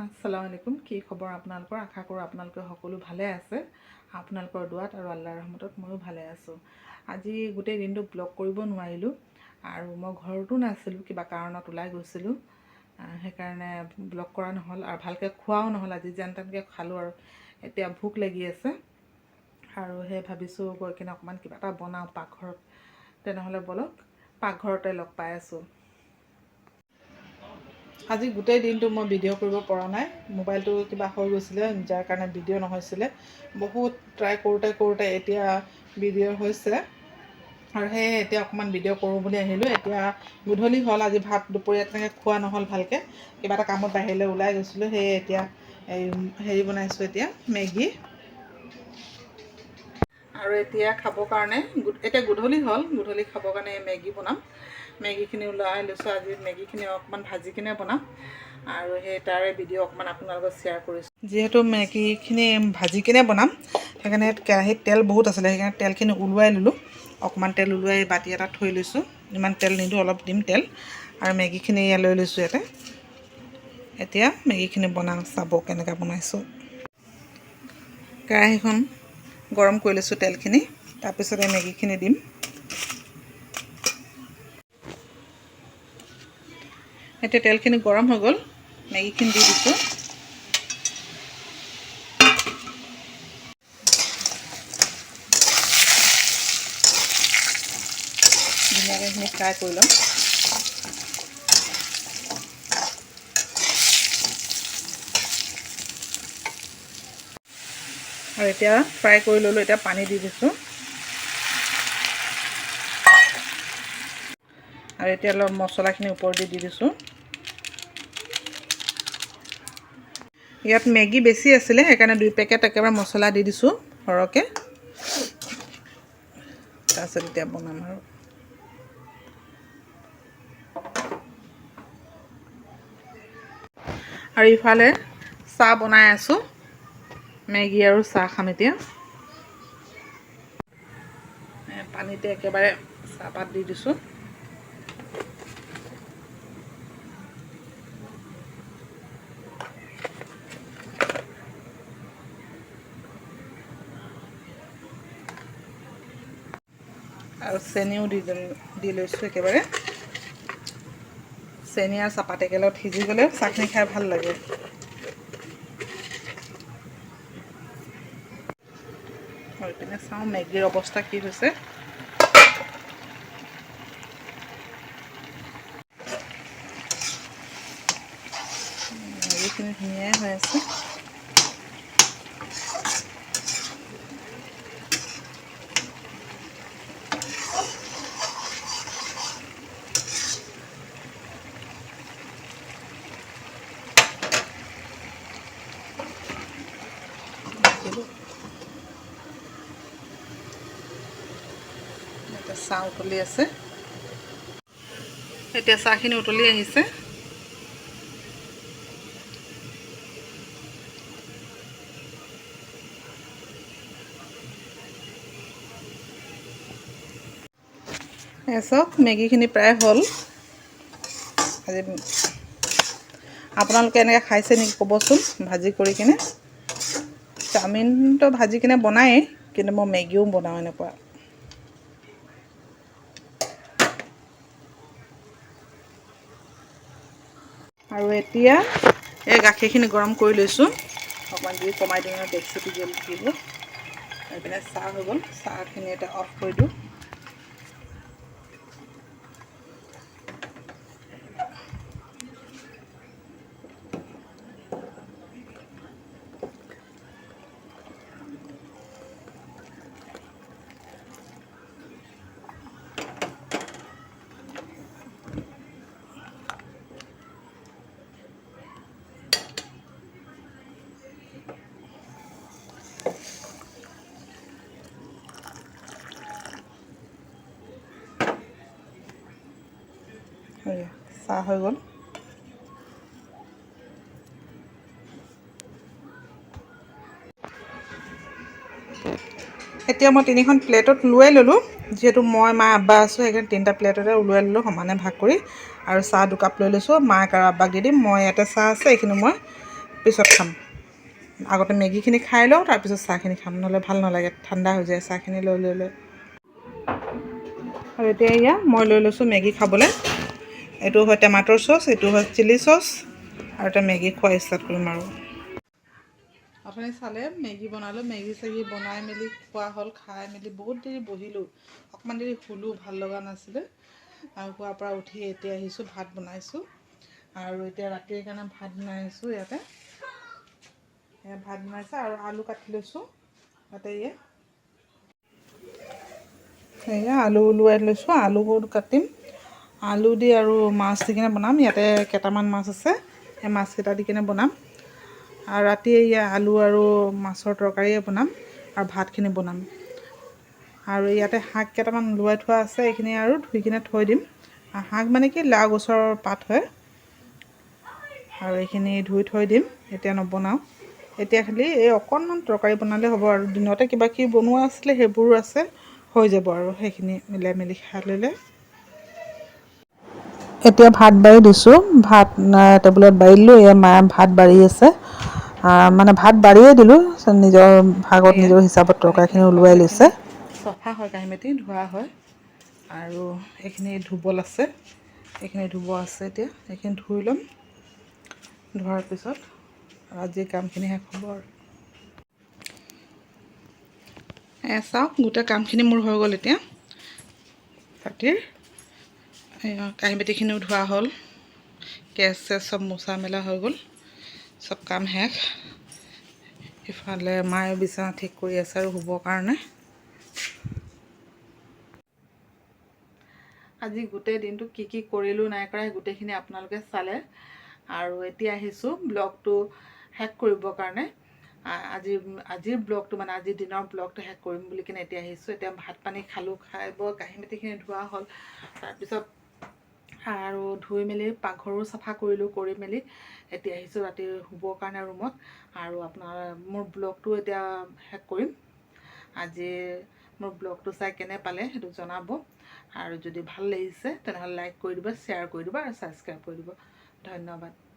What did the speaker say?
আসসালামু আলাইকুম। কি খবৰ আপোনালোকৰ আশা কৰোঁ আপোনালোকে সকলো ভালে আছে। আপোনালোকৰ দুৱাত আৰু আল্লাহ ৰহমতত ময়ো ভালে আছোঁ। আজি গোটেই দিনটো ব্লগ কৰিব নোৱাৰিলোঁ আৰু মই ঘৰতো নাছিলোঁ, কিবা কাৰণত ওলাই গৈছিলোঁ। সেইকাৰণে ব্লগ কৰা নহ'ল আৰু ভালকৈ খোৱাও নহ'ল। আজি যেন তেনেকৈ খালোঁ আৰু এতিয়া ভোক লাগি আছে। আৰু সেই ভাবিছোঁ গৈ কিনে অকণমান কিবা এটা বনাওঁ পাকঘৰত। তেনেহ'লে ব'লক, পাকঘৰতে লগ পাই আছোঁ। আজি গোটেই দিনটো মই ভিডিঅ' কৰিব পৰা নাই। মোবাইলটো কিবা হৈ গৈছিলে যাৰ কাৰণে ভিডিঅ' নহৈছিলে। বহুত ট্ৰাই কৰোঁতে কৰোঁতে এতিয়া ভিডিঅ' হৈছে। আৰু সেয়ে এতিয়া অকণমান ভিডিঅ' কৰোঁ বুলি আহিলোঁ। এতিয়া গধূলি হ'ল আজি ভাত দুপৰীয়া তেনেকৈ খোৱা নহ'ল ভালকৈ। কিবা এটা কামত বাহিৰলৈ ওলাই গৈছিলোঁ সেয়ে এতিয়া এই হেৰি বনাইছোঁ এতিয়া মেগী। আৰু এতিয়া খাবৰ কাৰণে এতিয়া গধূলি হ'ল গধূলি খাবৰ কাৰণে মেগী বনাম। মেগীখিনি ওলাই লৈছোঁ, আজি মেগীখিনি অকণমান ভাজি কিনে বনাম। আৰু সেই তাৰে ভিডিঅ' অকণমান আপোনালোকক শ্বেয়াৰ কৰিছোঁ। যিহেতু মেগীখিনি ভাজি কিনে বনাম, সেইকাৰণে কেৰাহীত তেল বহুত আছিলে, সেইকাৰণে তেলখিনি ওলোৱাই ল'লোঁ। অকণমান তেল ওলোৱাই বাতি এটাত থৈ লৈছোঁ, ইমান তেল নিদিওঁ, অলপ দিম তেল। আৰু মেগীখিনি ইয়াত লৈ লৈছোঁ ইয়াতে। এতিয়া মেগীখিনি বনাওঁ চাব কেনেকৈ বনাইছোঁ। কেৰাহীখন গৰম কৰি লৈছোঁ তেলখিনি, তাৰপিছতে মেগীখিনি দিম। এতিয়া তেলখিনি গৰম হৈ গ'ল। মেগীখিনি দি দিছোঁ। ধুনীয়াকৈ এইখিনি ফ্ৰাই কৰি ল'ম। আৰু এতিয়া ফ্ৰাই কৰি ল'লোঁ, এতিয়া পানী দি দিছোঁ। আৰু এতিয়া অলপ মছলাখিনি ওপৰত দি দিছোঁ। ইয়াত মেগী বেছি আছিলে সেইকাৰণে দুই পেকেট একেবাৰে মছলা দি দিছোঁ সৰহকৈ। তাৰপিছত এতিয়া বনাম আৰু। আৰু ইফালে চাহ বনাই আছোঁ মেগী আৰু চাহ খাম এতিয়া। পানীতে একেবাৰে চাহপাত দি দিছোঁ। আৰু চেনিও দি দি লৈছোঁ একেবাৰে। চেনি আৰু চাহপাত একেলগত সিজি গ'লে চাটনি খাই ভালো লাগে। আৰু পিনে চাওঁ মেগীৰ অৱস্থা কি হৈছে। মেগীখিনি ধুনীয়াই হৈ আছে। এতিয়া চাহ উতলি আছে। এতিয়া চাহখিনি উতলি আহিছে। চাওক, মেগীখিনি প্ৰায় হ'ল। আজি আপোনালোকে এনেকৈ খাইছে নেকি ক'বচোন, ভাজি কৰি কিনে। চাওমিনটো ভাজি কিনে বনায়েই, কিন্তু মই মেগীও বনাওঁ এনেকুৱা। আৰু এতিয়া এই গাখীৰখিনি গৰম কৰি লৈছোঁ। অকণমান দি কমাই দিওঁ ডেক্সিটো জ্বলি থাকিব এইপিনে চাহ হৈ গ'ল। চাহখিনি এতিয়া অফ কৰি দিওঁ। চাহ হৈ গ'ল। এতিয়া মই তিনিখন প্লেটত ওলোৱাই ল'লোঁ, যিহেতু মই, মা, আব্বা আছোঁ, সেইকাৰণে তিনিটা প্লেটতে ওলোৱাই ল'লোঁ, সমানে ভাগ কৰি। আৰু চাহ দুকাপ লৈ লৈছোঁ, মাক আৰু আব্বাক দি দিম, মই ইয়াতে চাহ আছে, এইখিনি মই পিছত খাম। আগতে মেগীখিনি খাই লওঁ, তাৰপিছত চাহখিনি খাম, নহ'লে ভালো নালাগে, ঠাণ্ডা হৈ যায়, চাহখিনি লৈ লৈ লৈ। আৰু এতিয়া এয়া, মই লৈ লৈছোঁ মেগী খাবলৈ। এইটো হয় টমাটৰ চচ, এইটো হয় চিলি চচ, আৰু এতিয়া মেগী খোৱা ষ্টাৰ্ট কৰিম আৰু। আপুনি চালে, মেগী বনালোঁ, মেগী চেগী বনাই মেলি খোৱা হ'ল, খাই মেলি বহুত দেৰি বহিলোঁ। অকণমান দেৰি শুলোঁ, ভালো লগা নাছিলে। আৰু খোৱাৰ পৰা উঠি এতিয়া আহিছোঁ, ভাত বনাইছোঁ। আৰু এতিয়া ৰাতিৰ কাৰণে ভাত বনাই আছোঁ ইয়াতে। এয়া ভাত বনাইছোঁ আৰু আলু কাটি লৈছোঁ তাতে ইয়ে। এয়া আলু ওলোৱাই লৈছোঁ আলু কাটিম। আলু দি আৰু মাছ দি কিনে বনাম। ইয়াতে কেইটামান মাছ আছে। সেই মাছকেইটা দি কিনে বনাম। আৰু ৰাতি এয়া আলু আৰু মাছৰ তৰকাৰীয়ে বনাম আৰু ভাতখিনি বনাম। আৰু ইয়াতে শাক কেইটামান ওলোৱাই থোৱা আছে, এইখিনি আৰু ধুই কিনে থৈ দিম। শাক মানে কি, লাও গছৰ পাত হয়। আৰু এইখিনি ধুই থৈ দিম, এতিয়া নবনাওঁ। এতিয়া খালি এই অকণমান তৰকাৰী বনালে হ'ব আৰু। দিনতে কিবা কিবি বনোৱা আছিলে, সেইবোৰো আছে, হৈ যাব আৰু। সেইখিনি মিলাই মেলি খাই ল'লে। এতিয়া ভাত বাঢ়ি দিছোঁ। ভাত টেবুলত বাঢ়ি দিলোঁ, এয়া মায়ে ভাত বাঢ়ি আছে। মানে ভাত বাঢ়িয়ে দিলোঁ, নিজৰ ভাগত নিজৰ হিচাপত তৰকাৰীখিনি ওলোৱাই লৈছে। চফা হয়, কাঁহী বাতি ধোৱা হয়। আৰু এইখিনি ধুবল আছে। এইখিনি ধুব আছে এতিয়া। এইখিনি ধুই ল'ম। ধোৱাৰ পিছত আজি কামখিনি শেষ হ'ব আৰু। চাওক, গোটেই কামখিনি মোৰ হৈ গ'ল এতিয়া। ৰাতিৰ কাঁহী বাতিখিনিও ধোৱা হ'ল। গেছ চেছ চব মোচা মেলা হৈ গ'ল। চব কাম শেষ। ইফালে মায়ে বিচনা ঠিক কৰি আছে আৰু শুবৰ কাৰণে। আজি গোটেই দিনটো কি কি কৰিলোঁ নাই কৰা সেই গোটেইখিনি আপোনালোকে চালে। আৰু এতিয়া আহিছোঁ ব্লগটো শেষ কৰিবৰ কাৰণে। আ- আজিৰ ব্লগটো মানে আজিৰ দিনৰ ব্লগটো শেষ কৰিম বুলি কিনে এতিয়া আহিছোঁ। এতিয়া ভাত পানী খালোঁ, খাই বৈ কাঁহী বাতিখিনি ধোৱা হ'ল। তাৰপিছত আৰু ধুই মেলি পাকঘৰো চাফা কৰিলোঁ, কৰি মেলি এতিয়া আহিছোঁ ৰাতি শুবৰ কাৰণে ৰুমত। আৰু আপোনাৰ, মোৰ ব্লগটো এতিয়া শেষ কৰিম। আজি মোৰ ব্লগটো চাই কেনে পালে সেইটো জনাব। আৰু যদি ভালো লাগিছে তেনেহ'লে লাইক কৰি দিব শ্বেয়াৰ কৰি দিব আৰু ছাবস্ক্ৰাইব কৰি দিব। ধন্যবাদ।